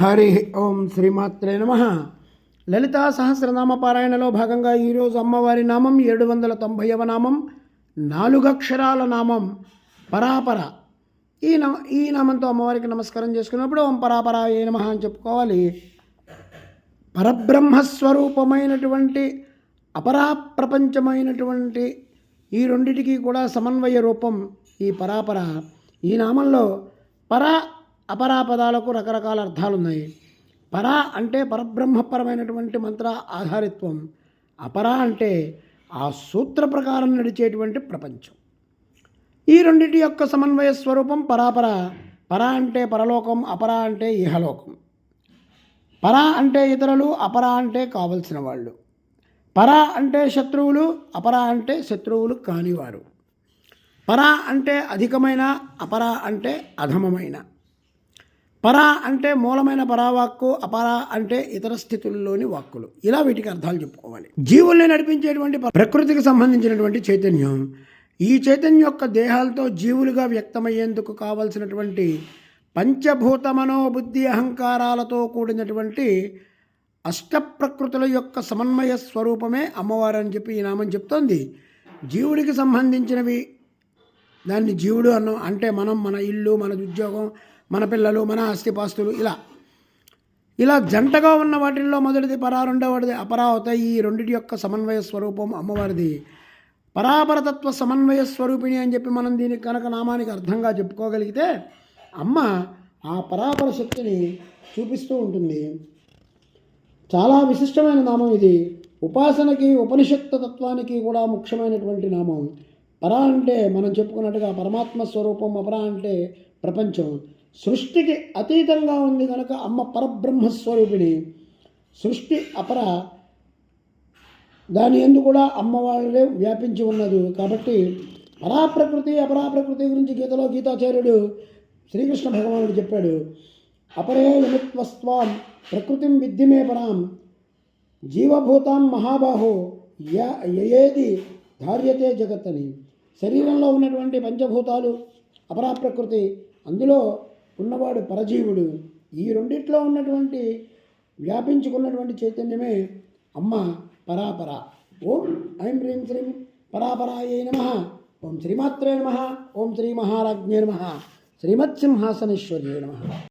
హరి ఓం శ్రీమాత్రే నమ. లలితా సహస్రనామ పారాయణలో భాగంగా ఈరోజు అమ్మవారి నామం ఏడు వందల తొంభైవ నామం నాలుగక్షరాల నామం పరాపర. ఈ నమ ఈ నామంతో అమ్మవారికి నమస్కారం చేసుకున్నప్పుడు ఓం పరాపర ఏ నమ అని చెప్పుకోవాలి. పరబ్రహ్మస్వరూపమైనటువంటి అపరాప్రపంచమైనటువంటి ఈ రెండిటికి కూడా సమన్వయ రూపం ఈ పరాపర. ఈ నామంలో పర అపరా పదాలకు రకరకాల అర్థాలు ఉన్నాయి పర అంటే పరబ్రహ్మపరమైనటువంటి మంత్ర ఆధారిత్వం. అపర అంటే ఆ సూత్ర ప్రకారం నడిచేటువంటి ప్రపంచం. ఈ రెండింటి యొక్క సమన్వయ స్వరూపం పరాపర. పర అంటే పరలోకం అపర అంటే ఇహలోకం. పర అంటే ఇతరులు అపర అంటే కావలసిన వాళ్ళు. పర అంటే శత్రువులు అపర అంటే శత్రువులు కానివారు. పర అంటే అధికమైన అపర అంటే అధమమైన. పర అంటే మూలమైన పరావాక్కు అపర అంటే ఇతర స్థితుల్లోని వాక్కులు. ఇలా వీటికి అర్థాలు చెప్పుకోవాలి. జీవుల్ని నడిపించేటువంటి ప్రకృతికి సంబంధించినటువంటి చైతన్యం. ఈ చైతన్యం యొక్క దేహాలతో జీవులుగా వ్యక్తమయ్యేందుకు కావలసినటువంటి పంచభూత మనోబుద్ధి అహంకారాలతో కూడినటువంటి అష్టప్రకృతుల యొక్క సమన్వయ స్వరూపమే అమ్మవారు అని చెప్పి ఈ నామం చెప్తోంది. జీవుడికి సంబంధించినవి దాన్ని జీవుడు అన్నాం అంటే మనం మన ఇల్లు మన ఉద్యోగం మన పిల్లలు మన ఆస్తిపాస్తులు ఇలా. ఇలా జంటగా ఉన్న వాటిల్లో మొదటిది పరా రెండవది అపరా ఈ రెండిటి యొక్క సమన్వయ స్వరూపం అమ్మవారిది. పరాపరతత్వ సమన్వయ స్వరూపిణి అని చెప్పి మనం దీనికి కనుక నామానికి అర్థంగా చెప్పుకోగలిగితే అమ్మ ఆ పరాపర శక్తిని చూపిస్తూ ఉంటుంది. చాలా విశిష్టమైన నామం ఇది. ఉపాసనకి ఉపనిషత్తు తత్వానికి కూడా ముఖ్యమైనటువంటి నామం. పర అంటే మనం చెప్పుకున్నట్టుగా పరమాత్మ స్వరూపం అపర అంటే ప్రపంచం. సృష్టికి అతీతంగా ఉంది కనుక అమ్మ పరబ్రహ్మస్వరూపిణి. సృష్టి అపర దాని ఎందు కూడా అమ్మవాళ్ళే వ్యాపించి ఉన్నది. కాబట్టి పరాప్రకృతి అపరాప్రకృతి గురించి గీతలో గీతాచార్యుడు శ్రీకృష్ణ భగవానుడు చెప్పాడు. అపరే యమిత్వస్వాం ప్రకృతిం విద్యమే పరాం. జీవభూతాం మహాబాహో య ధార్యతే జగత్ అని శరీరంలో ఉన్నటువంటి పంచభూతాలు అపరాప్రకృతి అందులో ఉన్నవాడు పరజీవుడు. ఈ రెండిట్లో ఉన్నటువంటి వ్యాపించుకున్నటువంటి చైతన్యమే అమ్మ పరాపర. ఓం ఐం హ్రీం శ్రీం పరాపరాయే నమ. ఓం శ్రీమాత్రే నమ. ఓం శ్రీ మహారాజ్ఞే నమ. శ్రీమత్సింహాసనేశ్వర్యే నమ.